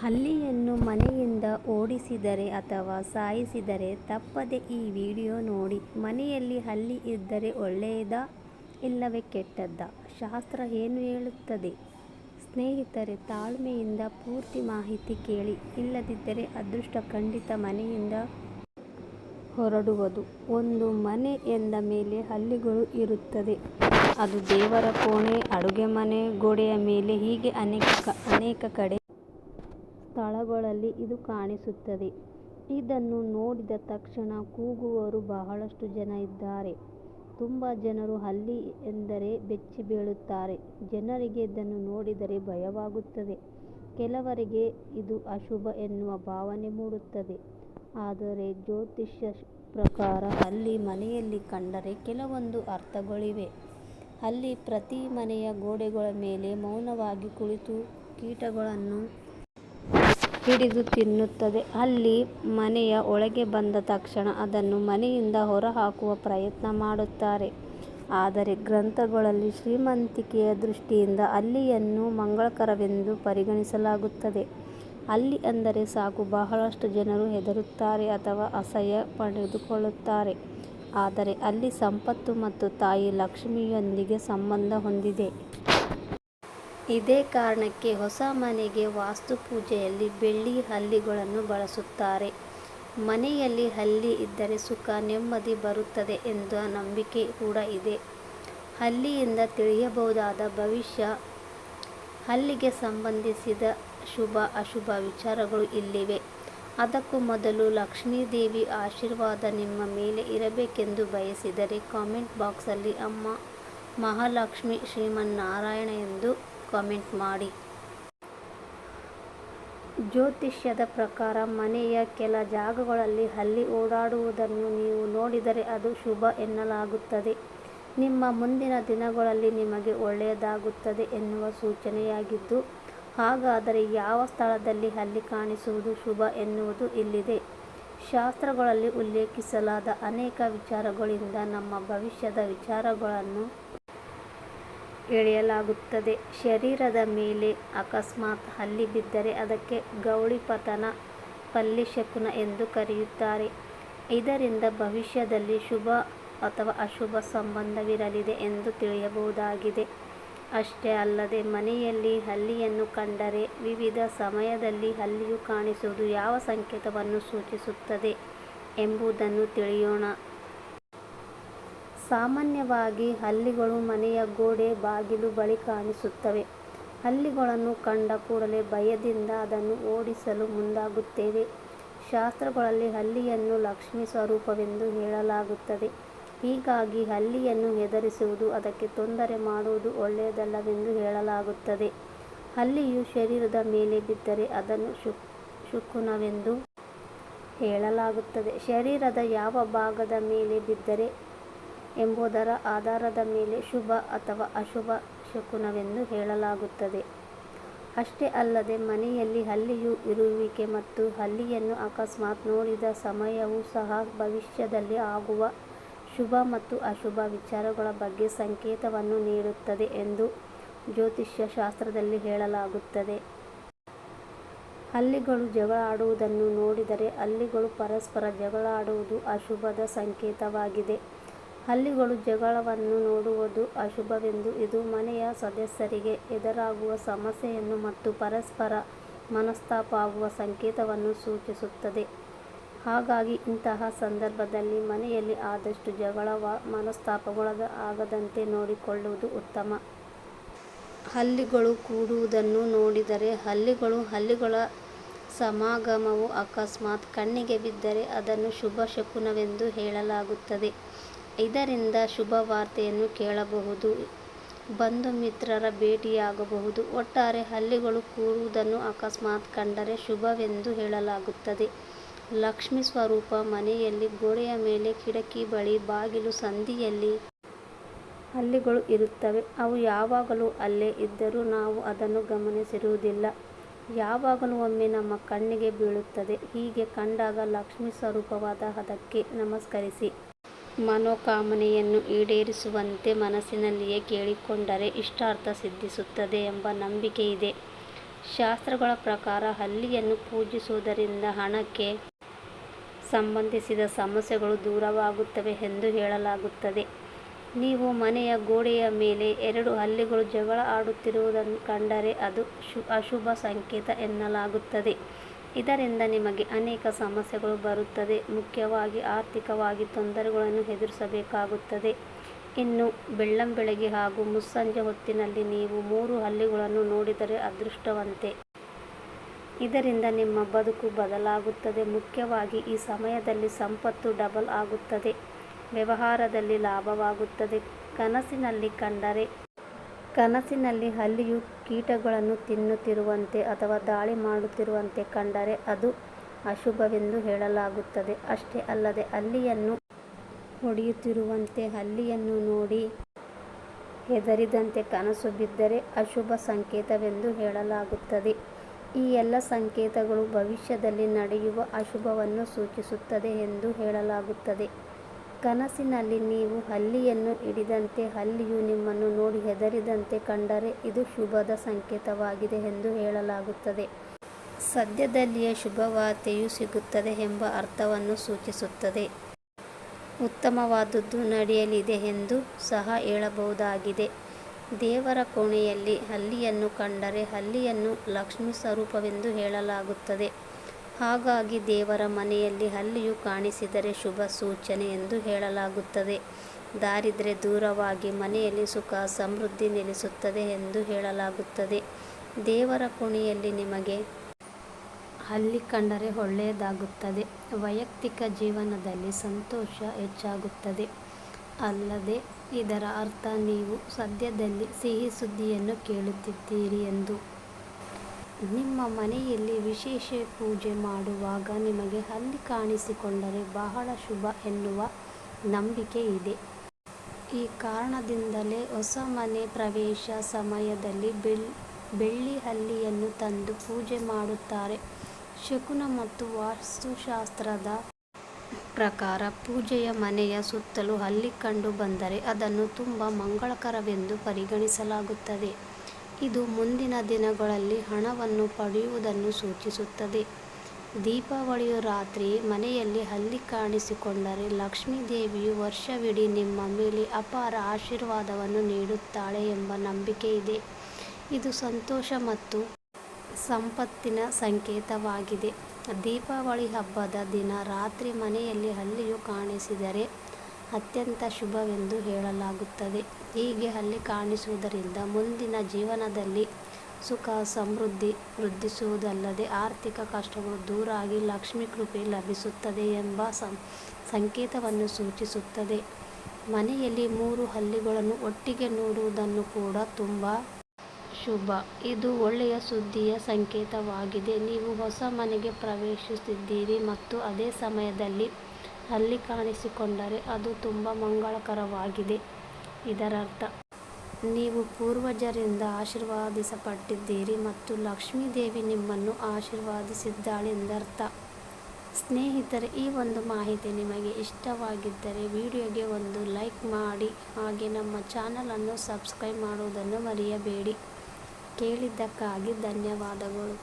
ಹಲ್ಲಿಯನ್ನು ಮನೆಯಿಂದ ಓಡಿಸಿದರೆ ಅಥವಾ ಸಾಯಿಸಿದರೆ ತಪ್ಪದೆ ಈ ವಿಡಿಯೋ ನೋಡಿ. ಮನೆಯಲ್ಲಿ ಹಲ್ಲಿ ಇದ್ದರೆ ಒಳ್ಳೆಯದಾ? ಇಲ್ಲವೇ ಕೆಟ್ಟದ್ದಾ? ಶಾಸ್ತ್ರ ಏನು ಹೇಳುತ್ತದೆ? ಸ್ನೇಹಿತರೆ, ತಾಳ್ಮೆಯಿಂದ ಪೂರ್ತಿ ಮಾಹಿತಿ ಕೇಳಿ. ಇಲ್ಲದಿದ್ದರೆ ಅದೃಷ್ಟ ಖಂಡಿತ ಮನೆಯಿಂದ ಹೊರಡುವುದು. ಒಂದು ಮನೆ ಎಂದ ಮೇಲೆ ಹಲ್ಲಿಗಳು ಇರುತ್ತದೆ. ಅದು ದೇವರ ಕೋಣೆ, ಅಡುಗೆ ಮನೆ, ಗೋಡೆಯ ಮೇಲೆ ಹೀಗೆ ಅನೇಕ ಅನೇಕ ಕಡೆ ಸ್ಥಳಗಳಲ್ಲಿ ಇದು ಕಾಣಿಸುತ್ತದೆ. ಇದನ್ನು ನೋಡಿದ ತಕ್ಷಣ ಕೂಗುವವರು ಬಹಳಷ್ಟು ಜನ ಇದ್ದಾರೆ. ತುಂಬಾ ಜನರು ಹಲ್ಲಿ ಎಂದರೆ ಬೆಚ್ಚಿ ಬೀಳುತ್ತಾರೆ. ಜನರಿಗೆ ಇದನ್ನು ನೋಡಿದರೆ ಭಯವಾಗುತ್ತದೆ. ಕೆಲವರಿಗೆ ಇದು ಅಶುಭ ಎನ್ನುವ ಭಾವನೆ ಮೂಡುತ್ತದೆ. ಆದರೆ ಜ್ಯೋತಿಷ್ಯ ಪ್ರಕಾರ ಹಲ್ಲಿ ಮನೆಯಲ್ಲಿ ಕಂಡರೆ ಕೆಲವೊಂದು ಅರ್ಥಗಳಿವೆ. ಹಲ್ಲಿ ಪ್ರತಿ ಮನೆಯ ಗೋಡೆಗಳ ಮೇಲೆ ಮೌನವಾಗಿ ಕುಳಿತು ಕೀಟಗಳನ್ನು ಹಿಡಿದು ತಿನ್ನುತ್ತದೆ. ಅಲ್ಲಿ ಮನೆಯ ಒಳಗೆ ಬಂದ ತಕ್ಷಣ ಅದನ್ನು ಮನೆಯಿಂದ ಹೊರಹಾಕುವ ಪ್ರಯತ್ನ ಮಾಡುತ್ತಾರೆ. ಆದರೆ ಗ್ರಂಥಗಳಲ್ಲಿ ಶ್ರೀಮಂತಿಕೆಯ ದೃಷ್ಟಿಯಿಂದ ಅಲ್ಲಿಯನ್ನು ಮಂಗಳಕರವೆಂದು ಪರಿಗಣಿಸಲಾಗುತ್ತದೆ. ಅಲ್ಲಿ ಅಂದರೆ ಸಾಕು, ಬಹಳಷ್ಟು ಜನರು ಹೆದರುತ್ತಾರೆ ಅಥವಾ ಅಸಹ್ಯ ಪಡೆದುಕೊಳ್ಳುತ್ತಾರೆ. ಆದರೆ ಅಲ್ಲಿ ಸಂಪತ್ತು ಮತ್ತು ತಾಯಿ ಲಕ್ಷ್ಮಿಯೊಂದಿಗೆ ಸಂಬಂಧ ಹೊಂದಿದೆ. ಇದೇ ಕಾರಣಕ್ಕೆ ಹೊಸ ಮನೆಗೆ ವಾಸ್ತು ಪೂಜೆಯಲ್ಲಿ ಬೆಳ್ಳಿ ಹಲ್ಲಿಗಳನ್ನು ಬಳಸುತ್ತಾರೆ. ಮನೆಯಲ್ಲಿ ಹಲ್ಲಿ ಇದ್ದರೆ ಸುಖ, ನೆಮ್ಮದಿ ಬರುತ್ತದೆ ಎಂಬ ನಂಬಿಕೆ ಕೂಡ ಇದೆ. ಹಲ್ಲಿಯಿಂದ ತಿಳಿಯಬಹುದಾದ ಭವಿಷ್ಯ, ಹಲ್ಲಿಗೆ ಸಂಬಂಧಿಸಿದ ಶುಭ, ಅಶುಭ ವಿಚಾರಗಳು ಇಲ್ಲಿವೆ. ಅದಕ್ಕೂ ಮೊದಲು ಲಕ್ಷ್ಮೀದೇವಿ ಆಶೀರ್ವಾದ ನಿಮ್ಮ ಮೇಲೆ ಇರಬೇಕೆಂದು ಬಯಸಿದರೆ ಕಾಮೆಂಟ್ ಬಾಕ್ಸಲ್ಲಿ ಅಮ್ಮ ಮಹಾಲಕ್ಷ್ಮಿ ಶ್ರೀಮನ್ನಾರಾಯಣ ಎಂದು ಕಾಮೆಂಟ್ ಮಾಡಿ. ಜ್ಯೋತಿಷ್ಯದ ಪ್ರಕಾರ ಮನೆಯ ಕೆಲ ಜಾಗಗಳಲ್ಲಿ ಹಲ್ಲಿ ಓಡಾಡುವುದನ್ನು ನೀವು ನೋಡಿದರೆ ಅದು ಶುಭ ಎನ್ನಲಾಗುತ್ತದೆ. ನಿಮ್ಮ ಮುಂದಿನ ದಿನಗಳಲ್ಲಿ ನಿಮಗೆ ಒಳ್ಳೆಯದಾಗುತ್ತದೆ ಎನ್ನುವ ಸೂಚನೆಯಾಗಿದ್ದು, ಹಾಗಾದರೆ ಯಾವ ಸ್ಥಳದಲ್ಲಿ ಹಲ್ಲಿ ಕಾಣಿಸುವುದು ಶುಭ ಎನ್ನುವುದು ಇಲ್ಲಿದೆ. ಶಾಸ್ತ್ರಗಳಲ್ಲಿ ಉಲ್ಲೇಖಿಸಲಾದ ಅನೇಕ ವಿಚಾರಗಳಿಂದ ನಮ್ಮ ಭವಿಷ್ಯದ ವಿಚಾರಗಳನ್ನು ಎಳೆಯಲಾಗುತ್ತದೆ. ಶರೀರದ ಮೇಲೆ ಅಕಸ್ಮಾತ್ ಹಲ್ಲಿ ಬಿದ್ದರೆ ಅದಕ್ಕೆ ಗೌಳಿಪತನ ಪಲ್ಲಿಶಕುನ ಎಂದು ಕರೆಯುತ್ತಾರೆ. ಇದರಿಂದ ಭವಿಷ್ಯದಲ್ಲಿ ಶುಭ ಅಥವಾ ಅಶುಭ ಸಂಬಂಧವಿರಲಿದೆ ಎಂದು ತಿಳಿಯಬಹುದಾಗಿದೆ. ಅಷ್ಟೇ ಅಲ್ಲದೆ ಮನೆಯಲ್ಲಿ ಹಲ್ಲಿಯನ್ನು ಕಂಡರೆ ವಿವಿಧ ಸಮಯದಲ್ಲಿ ಹಲ್ಲಿಯು ಕಾಣಿಸುವುದು ಯಾವ ಸಂಕೇತವನ್ನು ಸೂಚಿಸುತ್ತದೆ ಎಂಬುದನ್ನು ತಿಳಿಯೋಣ. ಸಾಮಾನ್ಯವಾಗಿ ಹಲ್ಲಿಗಳು ಮನೆಯ ಗೋಡೆ ಬಾಗಿಲು ಬಳಿ ಕಾಣಿಸುತ್ತವೆ. ಹಲ್ಲಿಗಳನ್ನು ಕಂಡ ಕೂಡಲೇ ಭಯದಿಂದ ಅದನ್ನು ಓಡಿಸಲು ಮುಂದಾಗುತ್ತೇವೆ. ಶಾಸ್ತ್ರಗಳಲ್ಲಿ ಹಲ್ಲಿಯನ್ನು ಲಕ್ಷ್ಮಿ ಸ್ವರೂಪವೆಂದು ಹೇಳಲಾಗುತ್ತದೆ. ಹೀಗಾಗಿ ಹಲ್ಲಿಯನ್ನು ಹೆದರಿಸುವುದು ಅದಕ್ಕೆ ತೊಂದರೆ ಮಾಡುವುದು ಒಳ್ಳೆಯದಲ್ಲವೆಂದು ಹೇಳಲಾಗುತ್ತದೆ. ಹಲ್ಲಿಯು ಶರೀರದ ಮೇಲೆ ಬಿದ್ದರೆ ಅದನ್ನು ಶುಕ್ ಶುಕುನವೆಂದು ಹೇಳಲಾಗುತ್ತದೆ. ಶರೀರದ ಯಾವ ಭಾಗದ ಮೇಲೆ ಬಿದ್ದರೆ ಎಂಬುದರ ಆಧಾರದ ಮೇಲೆ ಶುಭ ಅಥವಾ ಅಶುಭ ಶಕುನವೆಂದು ಹೇಳಲಾಗುತ್ತದೆ. ಅಷ್ಟೇ ಅಲ್ಲದೆ ಮನೆಯಲ್ಲಿ ಹಲ್ಲಿಯು ಇರುವಿಕೆ ಮತ್ತು ಹಲ್ಲಿಯನ್ನು ಅಕಸ್ಮಾತ್ ನೋಡಿದ ಸಮಯವೂ ಸಹ ಭವಿಷ್ಯದಲ್ಲಿ ಆಗುವ ಶುಭ ಮತ್ತು ಅಶುಭ ವಿಚಾರಗಳ ಬಗ್ಗೆ ಸಂಕೇತವನ್ನು ನೀಡುತ್ತದೆ ಎಂದು ಜ್ಯೋತಿಷ್ಯ ಶಾಸ್ತ್ರದಲ್ಲಿ ಹೇಳಲಾಗುತ್ತದೆ. ಹಲ್ಲಿಗಳು ಜಗಳ ಆಡುವುದನ್ನು ನೋಡಿದರೆ ಹಲ್ಲಿಗಳು ಪರಸ್ಪರ ಜಗಳಾಡುವುದು ಅಶುಭದ ಸಂಕೇತವಾಗಿದೆ. ಹಲ್ಲಿಗಳು ಜಗಳವನ್ನು ನೋಡುವುದು ಅಶುಭವೆಂದು ಇದು ಮನೆಯ ಸದಸ್ಯರಿಗೆ ಎದುರಾಗುವ ಸಮಸ್ಯೆಯನ್ನು ಮತ್ತು ಪರಸ್ಪರ ಮನಸ್ತಾಪ ಆಗುವ ಸಂಕೇತವನ್ನು ಸೂಚಿಸುತ್ತದೆ. ಹಾಗಾಗಿ ಇಂತಹ ಸಂದರ್ಭದಲ್ಲಿ ಮನೆಯಲ್ಲಿ ಆದಷ್ಟು ಜಗಳ ಮನಸ್ತಾಪಗಳು ಆಗದಂತೆ ನೋಡಿಕೊಳ್ಳುವುದು ಉತ್ತಮ. ಹಲ್ಲಿಗಳು ಕೂಡುವುದನ್ನು ನೋಡಿದರೆ ಹಲ್ಲಿಗಳು ಹಲ್ಲಿಗಳ ಸಮಾಗಮವು ಅಕಸ್ಮಾತ್ ಕಣ್ಣಿಗೆ ಬಿದ್ದರೆ ಅದನ್ನು ಶುಭ ಶಕುನವೆಂದು ಹೇಳಲಾಗುತ್ತದೆ. ಇದರಿಂದ ಶುಭ ವಾರ್ತೆಯನ್ನು ಕೇಳಬಹುದು. ಬಂಧು ಮಿತ್ರರ ಭೇಟಿಯಾಗಬಹುದು. ಒಟ್ಟಾರೆ ಹಲ್ಲಿಗಳು ಕೂರುವುದನ್ನು ಅಕಸ್ಮಾತ್ ಕಂಡರೆ ಶುಭವೆಂದು ಹೇಳಲಾಗುತ್ತದೆ. ಲಕ್ಷ್ಮಿ ಸ್ವರೂಪ ಮನೆಯಲ್ಲಿ ಗೋಡೆಯ ಮೇಲೆ ಕಿಟಕಿ ಬಳಿ ಬಾಗಿಲು ಸಂದಿಯಲ್ಲಿ ಹಲ್ಲಿಗಳು ಇರುತ್ತವೆ. ಅವು ಯಾವಾಗಲೂ ಅಲ್ಲೇ ಇದ್ದರೂ ನಾವು ಅದನ್ನು ಗಮನಿಸಿರುವುದಿಲ್ಲ. ಯಾವಾಗಲೂ ಒಮ್ಮೆ ನಮ್ಮ ಕಣ್ಣಿಗೆ ಬೀಳುತ್ತದೆ. ಹೀಗೆ ಕಂಡಾಗ ಲಕ್ಷ್ಮಿ ಸ್ವರೂಪವಾದ ಅದಕ್ಕೆ ನಮಸ್ಕರಿಸಿ. ಮನೋಕಾಮನೆಯನ್ನು ಈಡೇರಿಸುವಂತೆ ಮನಸ್ಸಿನಲ್ಲಿಯೇ ಕೇಳಿಕೊಂಡರೆ ಇಷ್ಟಾರ್ಥ ಸಿದ್ಧಿಸುತ್ತದೆ ಎಂಬ ನಂಬಿಕೆ ಇದೆ ಶಾಸ್ತ್ರಗಳ ಪ್ರಕಾರ ಹಲ್ಲಿಯನ್ನು ಪೂಜಿಸುವುದರಿಂದ ಹಣಕ್ಕೆ ಸಂಬಂಧಿಸಿದ ಸಮಸ್ಯೆಗಳು ದೂರವಾಗುತ್ತವೆ ಎಂದು ಹೇಳಲಾಗುತ್ತದೆ. ನೀವು ಮನೆಯ ಗೋಡೆಯ ಮೇಲೆ ಎರಡು ಹಲ್ಲಿಗಳು ಜಗಳ ಆಡುತ್ತಿರುವುದನ್ನು ಕಂಡರೆ ಅದು ಅಶುಭ ಸಂಕೇತ ಎನ್ನಲಾಗುತ್ತದೆ. ಇದರಿಂದ ನಿಮಗೆ ಅನೇಕ ಸಮಸ್ಯೆಗಳು ಬರುತ್ತದೆ, ಮುಖ್ಯವಾಗಿ ಆರ್ಥಿಕವಾಗಿ ತೊಂದರೆಗಳನ್ನು ಎದುರಿಸಬೇಕಾಗುತ್ತದೆ. ಇನ್ನು ಬೆಳ್ಳಂಬೆಳಗ್ಗೆ ಹಾಗೂ ಮುಸ್ಸಂಜೆ ಹೊತ್ತಿನಲ್ಲಿ ನೀವು ಮೂರು ಹಲ್ಲಿಗಳನ್ನು ನೋಡಿದರೆ ಅದೃಷ್ಟವಂತೆ. ಇದರಿಂದ ನಿಮ್ಮ ಬದುಕು ಬದಲಾಗುತ್ತದೆ. ಮುಖ್ಯವಾಗಿ ಈ ಸಮಯದಲ್ಲಿ ಸಂಪತ್ತು ಡಬಲ್ ಆಗುತ್ತದೆ, ವ್ಯವಹಾರದಲ್ಲಿ ಲಾಭವಾಗುತ್ತದೆ. ಕನಸಿನಲ್ಲಿ ಕಂಡರೆ ಕನಸಿನಲ್ಲಿ ಹಲ್ಲಿಯು ಕೀಟಗಳನ್ನು ತಿನ್ನುತ್ತಿರುವಂತೆ ಅಥವಾ ದಾಳಿ ಮಾಡುತ್ತಿರುವಂತೆ ಕಂಡರೆ ಅದು ಅಶುಭವೆಂದು ಹೇಳಲಾಗುತ್ತದೆ. ಅಷ್ಟೇ ಅಲ್ಲದೆ ಹಲ್ಲಿಯನ್ನು ಹೊಡೆಯುತ್ತಿರುವಂತೆ ಹಲ್ಲಿಯನ್ನು ನೋಡಿ ಹೆದರಿದಂತೆ ಕನಸು ಬಿದ್ದರೆ ಅಶುಭ ಸಂಕೇತವೆಂದು ಹೇಳಲಾಗುತ್ತದೆ. ಈ ಎಲ್ಲ ಸಂಕೇತಗಳು ಭವಿಷ್ಯದಲ್ಲಿ ನಡೆಯುವ ಅಶುಭವನ್ನು ಸೂಚಿಸುತ್ತದೆ ಎಂದು ಹೇಳಲಾಗುತ್ತದೆ. ಕನಸಿನಲ್ಲಿ ನೀವು ಹಲ್ಲಿಯನ್ನು ಹಿಡಿದಂತೆ ಹಲ್ಲಿಯು ನಿಮ್ಮನ್ನು ನೋಡಿ ಹೆದರಿದಂತೆ ಕಂಡರೆ ಇದು ಶುಭದ ಸಂಕೇತವಾಗಿದೆ ಎಂದು ಹೇಳಲಾಗುತ್ತದೆ. ಸದ್ಯದಲ್ಲಿಯೇ ಶುಭವಾರ್ತೆಯು ಸಿಗುತ್ತದೆ ಎಂಬ ಅರ್ಥವನ್ನು ಸೂಚಿಸುತ್ತದೆ. ಉತ್ತಮವಾದದ್ದು ನಡೆಯಲಿದೆ ಎಂದು ಸಹ ಹೇಳಬಹುದಾಗಿದೆ. ದೇವರ ಕೋಣೆಯಲ್ಲಿ ಹಲ್ಲಿಯನ್ನು ಕಂಡರೆ ಹಲ್ಲಿಯನ್ನು ಲಕ್ಷ್ಮೀ ಸ್ವರೂಪವೆಂದು ಹೇಳಲಾಗುತ್ತದೆ. ಹಾಗಾಗಿ ದೇವರ ಮನೆಯಲ್ಲಿ ಹಲ್ಲಿಯು ಕಾಣಿಸಿದರೆ ಶುಭ ಸೂಚನೆ ಎಂದು ಹೇಳಲಾಗುತ್ತದೆ. ದಾರಿದ್ರೆ ದೂರವಾಗಿ ಮನೆಯಲ್ಲಿ ಸುಖ ಸಮೃದ್ಧಿ ನೆಲೆಸುತ್ತದೆ ಎಂದು ಹೇಳಲಾಗುತ್ತದೆ. ದೇವರ ಕೋಣೆಯಲ್ಲಿ ನಿಮಗೆ ಹಲ್ಲಿ ಕಂಡರೆ ಒಳ್ಳೆಯದಾಗುತ್ತದೆ, ವೈಯಕ್ತಿಕ ಜೀವನದಲ್ಲಿ ಸಂತೋಷ ಹೆಚ್ಚಾಗುತ್ತದೆ. ಅಲ್ಲದೆ ಇದರ ಅರ್ಥ ನೀವು ಸದ್ಯದಲ್ಲಿ ಸಿಹಿ ಸುದ್ದಿಯನ್ನು ಕೇಳುತ್ತಿದ್ದೀರಿ ಎಂದು. ನಿಮ್ಮ ಮನೆಯಲ್ಲಿ ವಿಶೇಷ ಪೂಜೆ ಮಾಡುವಾಗ ನಿಮಗೆ ಹಲ್ಲಿ ಕಾಣಿಸಿಕೊಂಡರೆ ಬಹಳ ಶುಭ ಎನ್ನುವ ನಂಬಿಕೆ ಇದೆ. ಈ ಕಾರಣದಿಂದಲೇ ಹೊಸ ಮನೆ ಪ್ರವೇಶ ಸಮಯದಲ್ಲಿ ಬೆಳ್ಳಿ ಹಲ್ಲಿಯನ್ನು ತಂದು ಪೂಜೆ ಮಾಡುತ್ತಾರೆ. ಶಕುನ ಮತ್ತು ವಾಸ್ತುಶಾಸ್ತ್ರದ ಪ್ರಕಾರ ಪೂಜೆಯ ಮನೆಯ ಸುತ್ತಲೂ ಹಲ್ಲಿ ಕಂಡು ಬಂದರೆ ಅದನ್ನು ತುಂಬ ಮಂಗಳಕರವೆಂದು ಪರಿಗಣಿಸಲಾಗುತ್ತದೆ. ಇದು ಮುಂದಿನ ದಿನಗಳಲ್ಲಿ ಹಣವನ್ನು ಪಡೆಯುವುದನ್ನು ಸೂಚಿಸುತ್ತದೆ. ದೀಪಾವಳಿಯ ರಾತ್ರಿ ಮನೆಯಲ್ಲಿ ಹಲ್ಲಿ ಕಾಣಿಸಿಕೊಂಡರೆ ಲಕ್ಷ್ಮೀ ದೇವಿಯು ವರ್ಷವಿಡೀ ನಿಮ್ಮ ಮೇಲೆ ಅಪಾರ ಆಶೀರ್ವಾದವನ್ನು ನೀಡುತ್ತಾಳೆ ಎಂಬ ನಂಬಿಕೆ ಇದೆ. ಇದು ಸಂತೋಷ ಮತ್ತು ಸಂಪತ್ತಿನ ಸಂಕೇತವಾಗಿದೆ. ದೀಪಾವಳಿ ಹಬ್ಬದ ದಿನ ರಾತ್ರಿ ಮನೆಯಲ್ಲಿ ಹಲ್ಲಿಯು ಕಾಣಿಸಿದರೆ ಅತ್ಯಂತ ಶುಭವೆಂದು ಹೇಳಲಾಗುತ್ತದೆ. ಹೀಗೆ ಹಲ್ಲಿ ಕಾಣಿಸುವುದರಿಂದ ಮುಂದಿನ ಜೀವನದಲ್ಲಿ ಸುಖ, ಸಮೃದ್ಧಿ ವೃದ್ಧಿಸುವುದಲ್ಲದೆ ಆರ್ಥಿಕ ಕಷ್ಟಗಳು ದೂರಾಗಿ ಲಕ್ಷ್ಮೀ ಕೃಪೆ ಲಭಿಸುತ್ತದೆ ಎಂಬ ಸಂಕೇತವನ್ನು ಸೂಚಿಸುತ್ತದೆ. ಮನೆಯಲ್ಲಿ ಮೂರು ಹಲ್ಲಿಗಳನ್ನು ಒಟ್ಟಿಗೆ ನೋಡುವುದನ್ನು ಕೂಡ ತುಂಬ ಶುಭ. ಇದು ಒಳ್ಳೆಯ ಸುದ್ದಿಯ ಸಂಕೇತವಾಗಿದೆ. ನೀವು ಹೊಸ ಮನೆಗೆ ಪ್ರವೇಶಿಸುತ್ತಿದ್ದೀರಿ ಮತ್ತು ಅದೇ ಸಮಯದಲ್ಲಿ ಹಲ್ಲಿ ಕಾಣಿಸಿಕೊಂಡರೆ ಅದು ತುಂಬ ಮಂಗಳಕರವಾಗಿದೆ. ಇದರರ್ಥ, ನೀವು ಪೂರ್ವಜರಿಂದ ಆಶೀರ್ವಾದಿಸಪಟ್ಟಿದ್ದೀರಿ ಮತ್ತು ಲಕ್ಷ್ಮೀದೇವಿ ನಿಮ್ಮನ್ನು ನಿಮ್ಮನ್ನು ಆಶೀರ್ವದಿಸಿದ್ದಾಳೆಂದರ್ಥ. ಸ್ನೇಹಿತರೆ, ಈ ಒಂದು ಮಾಹಿತಿ ನಿಮಗೆ ಇಷ್ಟವಾಗಿದ್ದರೆ ವಿಡಿಯೋಗೆ ಒಂದು ಲೈಕ್ ಮಾಡಿ, ಹಾಗೆ ನಮ್ಮ ಚಾನಲನ್ನು ಸಬ್ಸ್ಕ್ರೈಬ್ ಮಾಡುವುದನ್ನು ಮರೆಯಬೇಡಿ. ಕೇಳಿದ್ದಕ್ಕಾಗಿ ಧನ್ಯವಾದಗಳು.